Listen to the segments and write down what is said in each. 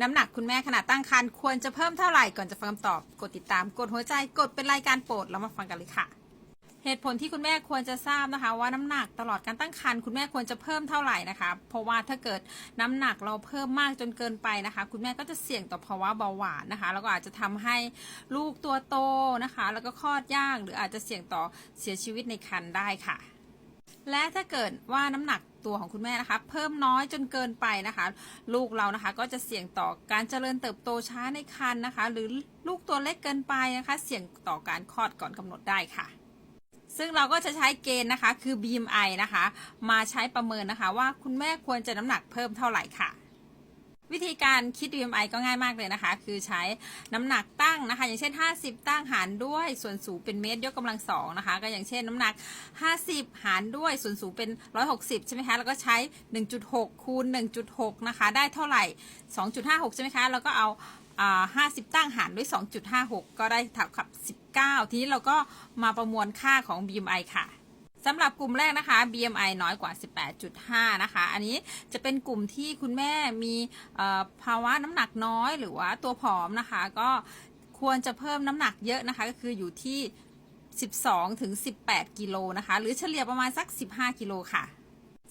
น้ำหนักคุณแม่ขณะตั้งครรภ์ควรจะเพิ่มเท่าไหร่ก่อนจะฟังคำตอบ กดติดตาม กดหัวใจ กดเป็นรายการโปรดแล้วมาฟังกันเลยค่ะ เหตุผลที่คุณแม่ควรจะทราบนะคะ ว่าน้ำหนักตลอดการตั้งครรภ์คุณแม่ควรจะเพิ่มเท่าไหร่นะคะ เพราะว่าถ้าเกิดน้ำหนักเราเพิ่มมากจนเกินไปนะคะ คุณแม่ก็จะเสี่ยงต่อภาวะเบาหวานนะคะ แล้วก็อาจจะทำให้ลูกตัวโตนะคะ แล้วก็คลอดยากหรืออาจจะเสี่ยงต่อเสียชีวิตในครรภ์ได้ค่ะและถ้าเกิดว่าน้ำหนัก ตัวของคุณแม่นะคะ เพิ่มน้อยจนเกินไปนะคะ ลูกเรานะคะก็จะเสี่ยงต่อการเจริญเติบโตช้าในครรภ์นะคะ หรือลูกตัวเล็กเกินไปนะคะ เสี่ยงต่อการคลอดก่อนกำหนดได้ค่ะซึ่งเราก็จะใช้เกณฑ์นะคะ คือ BMI นะคะ มาใช้ประเมินนะคะ ว่าคุณแม่ควรจะน้ำหนักเพิ่มเท่าไหร่ค่ะ วิธีการคิด BMI ก็ง่ายมากเลยนะคะ คือใช้น้ำหนักตั้งนะคะ อย่างเช่น 50 ตั้งหารด้วยส่วนสูงเป็นเมตรยกกำลังสองนะคะ ก็อย่างเช่นน้ำหนัก 50 หารด้วยส่วนสูงเป็น 160 ใช่ไหมคะ แล้วก็ใช้ 1.6 คูณ 1.6 นะคะ ได้เท่าไหร่ 2.56 ใช่ไหมคะ แล้วก็เอาอ่า50ตั้งหารด้วย 2.56 ก็ได้เท่ากับ 19 ทีนี้เราก็มาประมวลค่าของ BMI ค่ะ สำหรับกลุ่มแรกนะคะ BMI น้อยกว่า 18.5 นะคะ อันนี้จะเป็นกลุ่มที่คุณแม่มีภาวะน้ำหนักน้อยหรือว่าตัวผอมนะคะ ก็ควรจะเพิ่มน้ำหนักเยอะนะคะ ก็คืออยู่ที่ 12 ถึง 18 กิโลนะคะ หรือเฉลี่ยประมาณสัก 15 กิโลค่ะ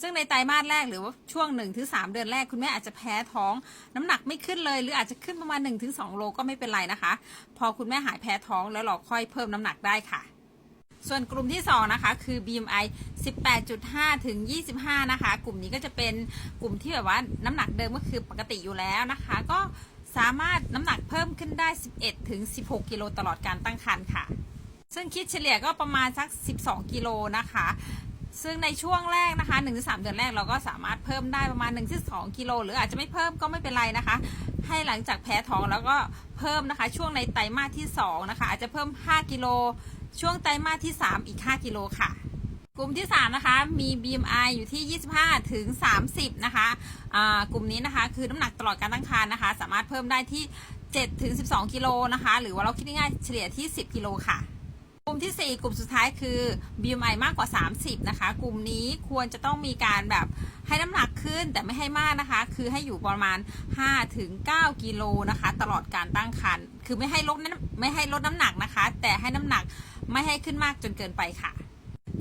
ซึ่งในไตรมาสแรกหรือว่าช่วง 1-3 เดือนแรกคุณแม่อาจจะแพ้ท้องน้ำหนักไม่ขึ้นเลย หรืออาจจะขึ้นประมาณ 1-2 โลก็ไม่เป็นไรนะคะ พอคุณแม่หายแพ้ท้องแล้วเราค่อยเพิ่มน้ำหนักได้ค่ะ ส่วนกลุ่มที่ 2 นะคะ คือ BMI 18.5 ถึง 25 นะคะ กลุ่มนี้ก็จะเป็นกลุ่มที่แบบว่าน้ำหนักเดิมก็คือปกติอยู่แล้วนะคะ ก็สามารถน้ำหนักเพิ่มขึ้นได้ 11 ถึง 16 กิโลตลอดการตั้งครรภ์ค่ะ ซึ่งคิดเฉลี่ยก็ประมาณสัก 12 กิโลนะคะ ซึ่งในช่วงแรกนะคะ 1-3 เดือนแรกเราก็สามารถเพิ่มได้ประมาณ 1-2 กิโลหรืออาจจะไม่เพิ่มก็ไม่เป็นไรนะคะ ให้หลังจากแพ้ท้องแล้วก็เพิ่มนะคะ ช่วงในไตรมาสที่ 2 นะคะ อาจจะเพิ่ม 5 กิโล ช่วงไตรมาสที่ 3 อีก 5 กิโลค่ะ กลุ่มที่ 3 นะคะ มี BMI อยู่ที่ 25 ถึง 30 นะคะอ่ากลุ่มนี้นะคะ คือน้ำหนักตลอดการตั้งครรภ์นะคะ สามารถเพิ่มได้ที่ 7 ถึง 12 กิโลนะคะ หรือว่าเราคิดง่ายๆเฉลี่ยที่ 10 กิโลค่ะกลุ่มที่ 4 กลุ่มสุดท้ายคือ BMI มากกว่า 30 นะคะ กลุ่มนี้ควรจะต้องมีการแบบให้น้ำหนักขึ้นแต่ไม่ให้มากนะคะ คือให้อยู่ประมาณ5ถึง9กิโลนะคะ ตลอดการตั้งครรภ์คือไม่ให้ลดน้ำไม่ให้ลดน้ำหนักนะคะ แต่ให้น้ำหนัก ไม่ให้ขึ้นมากจนเกินไปค่ะ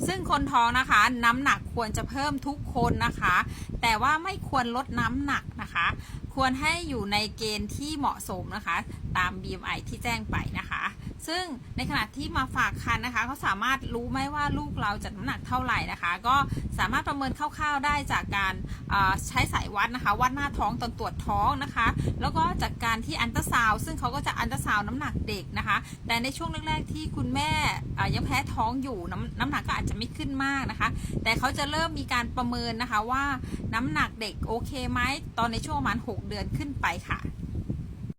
ซึ่งคนท้องนะคะ น้ำหนักควรจะเพิ่มทุกคนนะคะ แต่ว่าไม่ควรลดน้ำหนักนะคะ ควรให้อยู่ในเกณฑ์ที่เหมาะสมนะคะ ตาม BMI ที่แจ้งไปนะคะ ซึ่งในขณะที่มาฝากคันนะคะเขาสามารถรู้ไหมว่าลูกเราจะน้ำหนักเท่าไหร่นะคะ ก็สามารถประเมินคร่าวๆได้จากการใช้สายวัดนะคะ วัดหน้าท้องตอนตรวจท้องนะคะ แล้วก็จากการที่อันตราซาวซึ่งเขาก็จะอันตราซาวน้ำหนักเด็กนะคะ แต่ในช่วงแรกๆที่คุณแม่ยังแพ้ท้องอยู่น้ำน้ำหนักก็อาจจะไม่ขึ้นมากนะคะ แต่เขาจะเริ่มมีการประเมินนะคะว่าน้ำหนักเด็กโอเคไหมตอนในช่วงประมาณ6เดือนขึ้นไปค่ะ